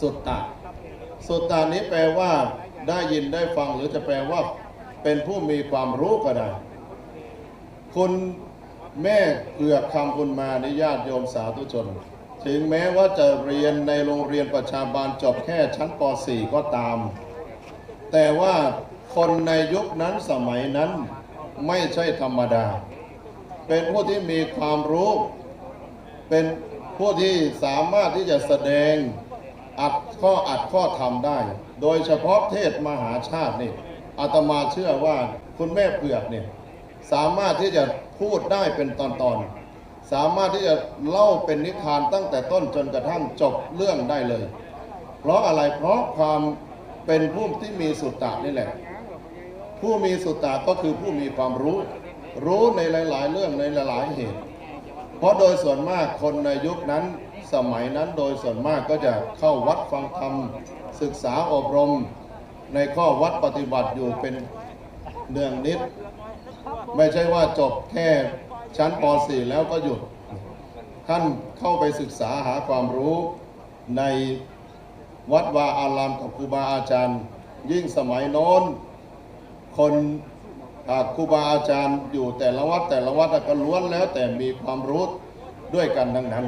สุตตะ สุตตานี้แปลว่า ได้ยินได้ฟังหรือจะแปลว่า เป็นผู้มีความรู้ก็ได้ คุณแม่เกือกคำคุณมานิญาติโยมสาธุชน ถึงแม้ว่าจะเรียนในโรงเรียนประชาบาลจบแค่ชั้นป .4 ก็ตาม แต่ว่าคนในยุคนั้นสมัยนั้นไม่ใช่ธรรมดา เป็นผู้ที่มีความรู้ เป็นผู้ที่สามารถที่จะแสดง อัดข้ออัดข้อทำได้ โดยเฉพาะเทศมหาชาตินี่อาตมาเชื่อว่าคุณแม่เผือกเนี่ยสามารถที่จะพูดได้เป็นตอนๆ สามารถที่จะเล่าเป็นนิทานตั้งแต่ต้นจนกระทั่งจบเรื่องได้เลย เพราะอะไรเพราะความเป็นผู้ที่มีสุตตะนี่แหละ ผู้มีสุตตะก็คือผู้มีความรู้ รู้ในหลาย ๆ เรื่องในหลาย ๆเหตุ เพราะโดยส่วนมากคนในยุคนั้นสมัยนั้นโดยส่วนมากก็จะเข้าวัดฟังธรรม ศึกษาอบรม ในข้อวัดปฏิบัติอยู่เป็นเนืองนิด ไม่ใช่ว่าจบแค่ชั้นป .4 แล้วก็หยุด ท่านเข้าไปศึกษาหาความรู้ในวัดวาอารามกับครูบาอาจารย์ ยิ่งสมัยโน้น คน ครูบาอาจารย์อยู่แต่ละวัดแต่ละวัดก็ล้วนแล้วแต่มีความรู้ด้วยกันทั้งนั้น